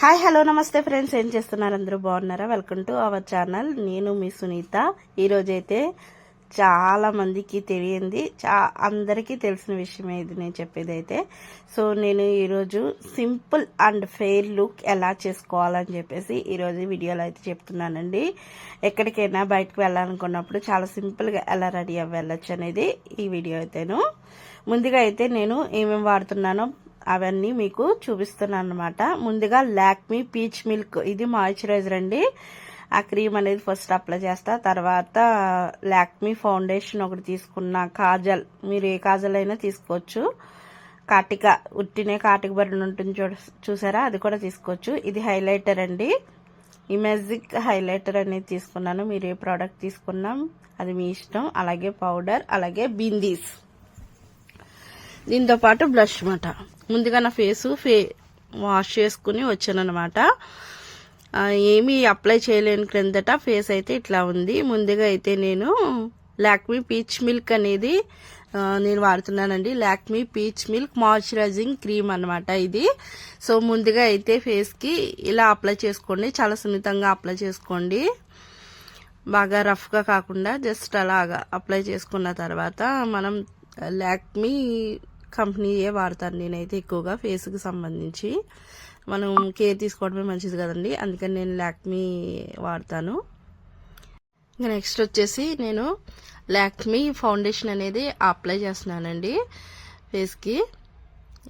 Hi hello నమస్తే friends. ఏం చేస్తున్నారు? అందరూ బాగున్నారా? Welcome to our channel. నేను మీ సునీత. ఈరోజైతే చాలా మందికి తెలియంది చా అందరికీ తెలిసిన విషయమే ఇది నేను చెప్పేది అయితే సో నేను ఈరోజు సింపుల్ అండ్ ఫెయిర్ లుక్ ఎలా చేసుకోవాలని చెప్పేసి ఈరోజు వీడియోలో అయితే చెప్తున్నానండి. ఎక్కడికైనా బయటకు వెళ్ళాలనుకున్నప్పుడు చాలా సింపుల్గా ఎలా రెడీ అవ్వ వెళ్ళొచ్చు అనేది ఈ వీడియో అయితేను. ముందుగా అయితే నేను ఏమేమి వాడుతున్నానో అవన్నీ మీకు చూపిస్తున్నాను అనమాట ముందుగా లాక్మీ పీచ్ మిల్క్ ఇది మాయిశ్చరైజర్ అండి. ఆ క్రీమ్ అనేది ఫస్ట్ అప్లై చేస్తా. తర్వాత లాక్మీ ఫౌండేషన్ ఒకటి తీసుకున్న కాజల్ మీరు ఏ కాజల్ అయినా తీసుకోవచ్చు. కాటిక ఉట్టినే కాటిక బరిని ఉంటుంది చూ చూసారా? అది కూడా తీసుకోవచ్చు. ఇది హైలైటర్ అండి. ఈ మ్యాజిక్ హైలైటర్ అనేది తీసుకున్నాను. మీరు ఏ ప్రోడక్ట్ తీసుకున్నాం అది మీ ఇష్టం. అలాగే పౌడర్ అలాగే బిందీస్. దీంతో పాటు బ్లష్ అనమాట ముందుగా నా ఫేసు ఫే వాష్ చేసుకుని వచ్చాను అనమాట ఏమీ అప్లై చేయలేని క్రిందట ఫేస్ అయితే ఇట్లా ఉంది. ముందుగా అయితే నేను లాక్మీ పీచ్ మిల్క్ అనేది నేను వాడుతున్నానండి. Lakme peach milk moisturising cream అనమాట ఇది. సో ముందుగా అయితే ఫేస్కి ఇలా అప్లై చేసుకోండి. చాలా సున్నితంగా అప్లై చేసుకోండి. బాగా రఫ్గా కాకుండా జస్ట్ అలాగా అప్లై చేసుకున్న తర్వాత మనం లాక్మీ కంపెనీయే వాడతాను నేనైతే ఎక్కువగా ఫేస్కి సంబంధించి. మనం కేర్ తీసుకోవడమే మంచిది కదండి. అందుకని నేను లాక్మీ వాడతాను. ఇంకా నెక్స్ట్ వచ్చేసి నేను లాక్మీ ఫౌండేషన్ అనేది అప్లై చేస్తున్నానండి ఫేస్కి.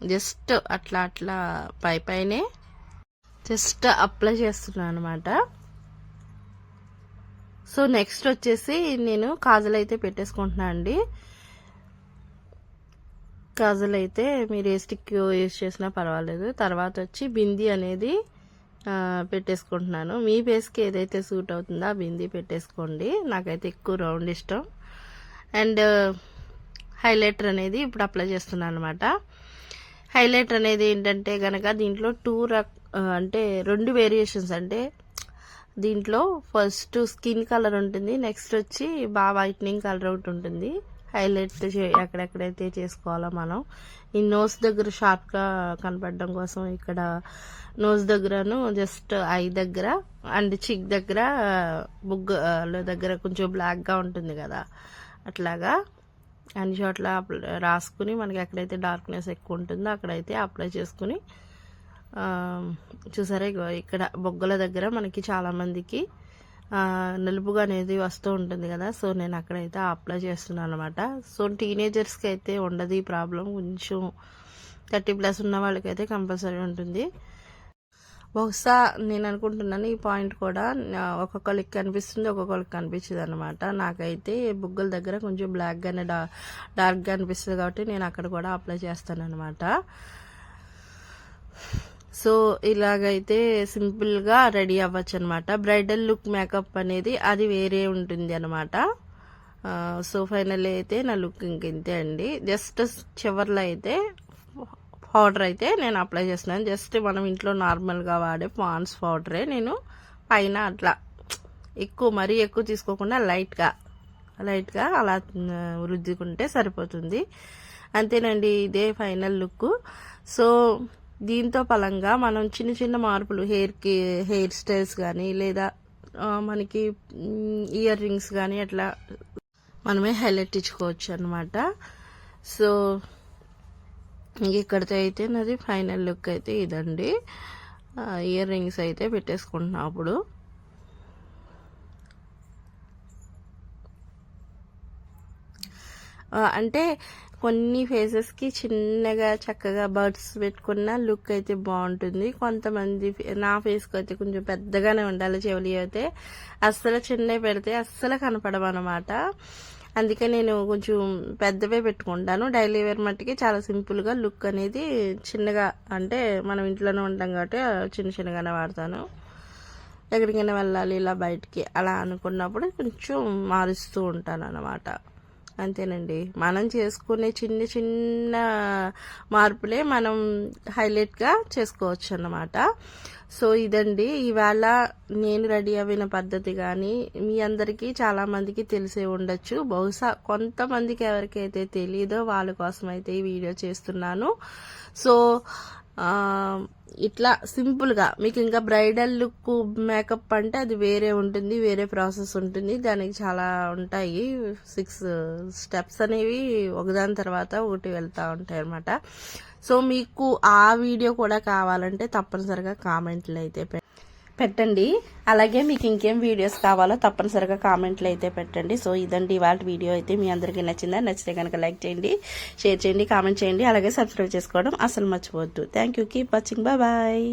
జస్ట్ అట్లా అట్లా పై పైనే జస్ట్ అప్లై చేస్తున్నాను అనమాట సో నెక్స్ట్ వచ్చేసి నేను కాజల్ అయితే పెట్టేసుకుంటున్నాను అండి కాజల్ అయితే మీరు ఏ స్టిక్ యూజ్ చేసినా పర్వాలేదు. తర్వాత వచ్చి బింది అనేది పెట్టేసుకుంటున్నాను. మీ ఫేస్కి ఏదైతే సూట్ అవుతుందో ఆ బింది పెట్టేసుకోండి. నాకైతే ఎక్కువ రౌండ్ ఇష్టం. అండ్ హైలైటర్ అనేది ఇప్పుడు అప్లై చేస్తున్నాను అనమాట హైలైటర్ అనేది ఏంటంటే కనుక దీంట్లో టూ రక్ అంటే రెండు వేరియేషన్స్ అంటే దీంట్లో ఫస్ట్ స్కిన్ కలర్ ఉంటుంది నెక్స్ట్ వచ్చి బాగా వైట్నింగ్ కలర్ ఒకటి ఉంటుంది. హైలైట్ చే- ఎక్కడెక్కడైతే చేసుకోవాలో మనం. ఈ నోస్ దగ్గర షార్ప్గా కనపడడం కోసం ఇక్కడ నోస్ దగ్గరను జస్ట్ ఐ దగ్గర అండ్ చిక్ దగ్గర బుగ్గల దగ్గర కొంచెం బ్లాక్గా ఉంటుంది కదా. అట్లాగా. అన్ని చోట్ల అప్ల- రాసుకుని మనకి ఎక్కడైతే డార్క్నెస్ ఎక్కువ ఉంటుందో అక్కడైతే అప్లై చేసుకుని చూసారా ఇక్కడ బొగ్గల దగ్గర మనకి చాలామందికి నలుపుగా అనేది వస్తూ ఉంటుంది కదా. సో నేను అక్కడైతే అప్లై చేస్తున్నాను అనమాట సో టీనేజర్స్కి అయితే ఉండదు ఈ ప్రాబ్లం కొంచెం థర్టీ ప్లస్ ఉన్న వాళ్ళకైతే కంపల్సరీ ఉంటుంది. బహుశా నేను అనుకుంటున్నాను ఈ పాయింట్ కూడా ఒక్కొక్కరికి కనిపిస్తుంది ఒక్కొక్కరికి కనిపించదు అనమాట నాకైతే బుగ్గల దగ్గర కొంచెం బ్లాక్గానే డా డార్క్గా అనిపిస్తుంది కాబట్టి నేను అక్కడ కూడా అప్లై చేస్తాను అనమాట సో ఇలాగైతే సింపుల్గా రెడీ అవ్వచ్చు అనమాట బ్రైడల్ లుక్ మేకప్ అనేది అది వేరే ఉంటుంది అనమాట. సో ఫైనల్ అయితే నా లుక్ ఇంతే అండి. జస్ట్ చివర్లో అయితే పౌడర్ అయితే నేను అప్లై చేస్తున్నాను. జస్ట్ మనం ఇంట్లో నార్మల్గా వాడే పాన్స్ పౌడరే. నేను పైన అట్లా ఎక్కువ మరీ ఎక్కువ తీసుకోకుండా లైట్గా లైట్గా అలా రుద్దుకుంటే సరిపోతుంది. అంతేనండి ఇదే ఫైనల్ లుక్. సో దీంతో పలంగా మనం చిన్న చిన్న మార్పులు హెయిర్కి హెయిర్ స్టైల్స్ కానీ లేదా మనకి ఇయర్ రింగ్స్ కానీ అట్లా మనమే హైలైట్ ఇచ్చుకోవచ్చు అనమాట సో ఇక్కడితో అయితే నాది ఫైనల్ లుక్ అయితే ఇదండి. ఇయర్ రింగ్స్ అయితే పెట్టేసుకుంటున్నాం అప్పుడు. అంటే కొన్ని ఫేసెస్కి చిన్నగా చక్కగా బర్డ్స్ పెట్టుకున్న లుక్ అయితే బాగుంటుంది. కొంతమంది నా ఫేస్కి అయితే కొంచెం పెద్దగానే ఉండాలి చెవులు అయితే. అస్సలు చిన్నవి పెడితే అస్సలు కనపడమన్నమాట అందుకే నేను కొంచెం పెద్దవే పెట్టుకుంటాను. డైలీ వేర్ మట్టికి చాలా సింపుల్గా లుక్ అనేది చిన్నగా అంటే మనం ఇంట్లోనే ఉంటాం కాబట్టి చిన్న చిన్నగానే వాడతాను. ఎక్కడికైనా వెళ్ళాలి ఇలా బయటికి అలా అనుకున్నప్పుడు కొంచెం మారుస్తూ ఉంటాను అన్నమాట అంతేనండి. మనం చేసుకునే చిన్న చిన్న మార్పులే మనం హైలైట్గా చేసుకోవచ్చు అన్నమాట సో ఇదండి. ఇవాళ నేను రెడీ అయిన పద్ధతి కానీ మీ అందరికీ చాలామందికి తెలిసే ఉండొచ్చు. బహుశా కొంతమందికి ఎవరికైతే తెలియదో వాళ్ళ కోసం అయితే ఈ వీడియో చేస్తున్నాను. సో ఇట్లా సింపుల్గా మీకు ఇంకా బ్రైడల్ లుక్ మేకప్ అంటే అది వేరే ఉంటుంది వేరే ప్రాసెస్ ఉంటుంది. దానికి చాలా ఉంటాయి. సిక్స్ స్టెప్స్ అనేవి ఒకదాని తర్వాత ఒకటి వెళ్తూ ఉంటాయి అన్నమాట. సో మీకు ఆ వీడియో కూడా కావాలంటే తప్పనిసరిగా కామెంట్లు అయితే పె- పెట్టండి. అలాగే మీకు ఇంకేం వీడియోస్ కావాలో తప్పనిసరిగా కామెంట్లు అయితే పెట్టండి. సో ఇదండి ఇవాళ వీడియో అయితే మీ అందరికీ నచ్చిందా? నచ్చితే కనుక లైక్ చేయండి షేర్ చేయండి కామెంట్ చేయండి అలాగే సబ్స్క్రైబ్ చేసుకోవడం అసలు మర్చిపోవద్దు. Thank you keep watching bye